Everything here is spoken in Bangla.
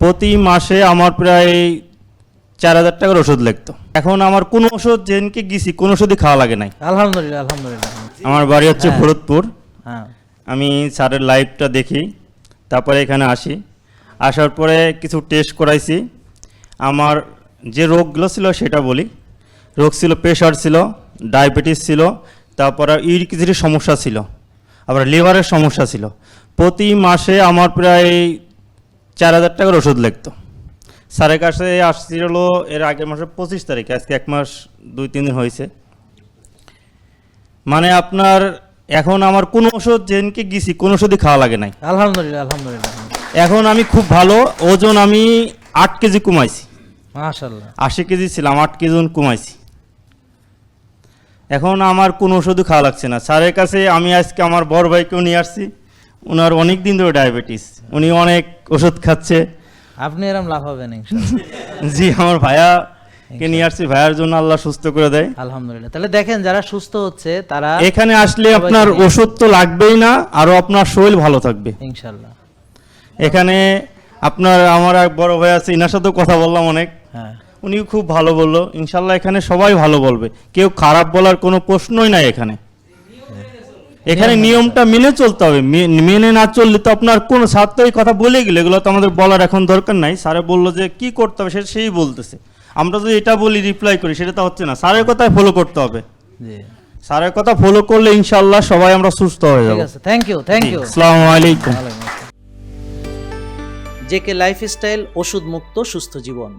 প্রতি মাসে আমার প্রায় চার হাজার টাকার ওষুধ লাগতো। এখন আমার কোনো ওষুধ যেদিনকে গেছি কোনো ওষুধই খাওয়া লাগে নাই। আলহামদুলিল্লাহ আলহামদুলিল্লাহ। আমার বাড়ি হচ্ছে হ্যাঁ। ফরিদপুর হ্যাঁ। আমি স্যারের লাইভটা দেখি তারপরে এখানে আসি। আসার পরে কিছু টেস্ট করাইছি। আমার যে রোগগুলো ছিল সেটা বলি। রোগ ছিল প্রেশার ছিল ডায়াবেটিস ছিল তারপরে ইউরিকিজির সমস্যা ছিল। আবার লিভারের সমস্যা ছিল। প্রতি মাসে আমার প্রায় চার হাজার টাকার ওষুধ লাগতো। স্যারের কাছে আসছিল এর আগের মাসের পঁচিশ তারিখে আজকে এক মাস দুই তিন দিন হয়েছে। মানে আপনার এখন আমার কোনো ওষুধ যেদিনকে গেছি কোনো ওষুধই খাওয়া লাগে নাই। আলহামদুলিল্লাহ আলহামদুলিল্লাহ। এখন আমি খুব ভালো ওজন আমি আট কেজি কমাইছি। মাশাল্লাহ আশি কেজি ছিলাম আট কেজি কমাইছি। এখন আমার কোনো ওষুধই খাওয়া লাগছে না। স্যারের কাছে আমি আজকে আমার বড় ভাইকেও নিয়ে আসছি। ওনার অনেক দিন ধরে ডায়াবেটিস। উনি অনেক ওষুধ খাচ্ছে। আপনি এরম লাভ হবেন। জি আমার ভাইয়া কে নিয়ে আসছি ভাইয়ার জন্য আল্লাহ সুস্থ করে দেয়। আলহামদুলিল্লাহ। তাহলে দেখেন যারা সুস্থ হচ্ছে তারা এখানে আসলে আপনার ওষুধ তো লাগবেই না আরও আপনার শরীর ভালো থাকবে। ইনশাল্লাহ। এখানে আপনার আমার এক বড় ভাই আছে ইনার সাথেও কথা বললাম অনেক। হ্যাঁ। উনিও খুব ভালো বলল। ইনশাল্লাহ এখানে সবাই ভালো বলবে। কেউ খারাপ বলার কোনো প্রশ্নই নাই এখানে। এখানে নিয়মটা মেনে চলতে হবে। মেনে না চললে তো আপনার কোন এই কথা বলে গেলে এগুলো তো আমাদের বলার এখন দরকার নাই। স্যারে বলল যে কি করতে হবে? সেটা সেই বলতেছে। আমরা যদি এটা বলি রিপ্লাই করি সেটা তো হচ্ছে না। স্যারের কথাই ফলো করতে হবে। স্যারের কথা ফলো করলে ইনশাল্লাহ সবাই আমরা সুস্থ হয়ে যাব। থ্যাংক ইউ থ্যাংক ইউ আসসালামু আলাইকুম। জেকে লাইফস্টাইল ওষুধ মুক্ত সুস্থ জীবন।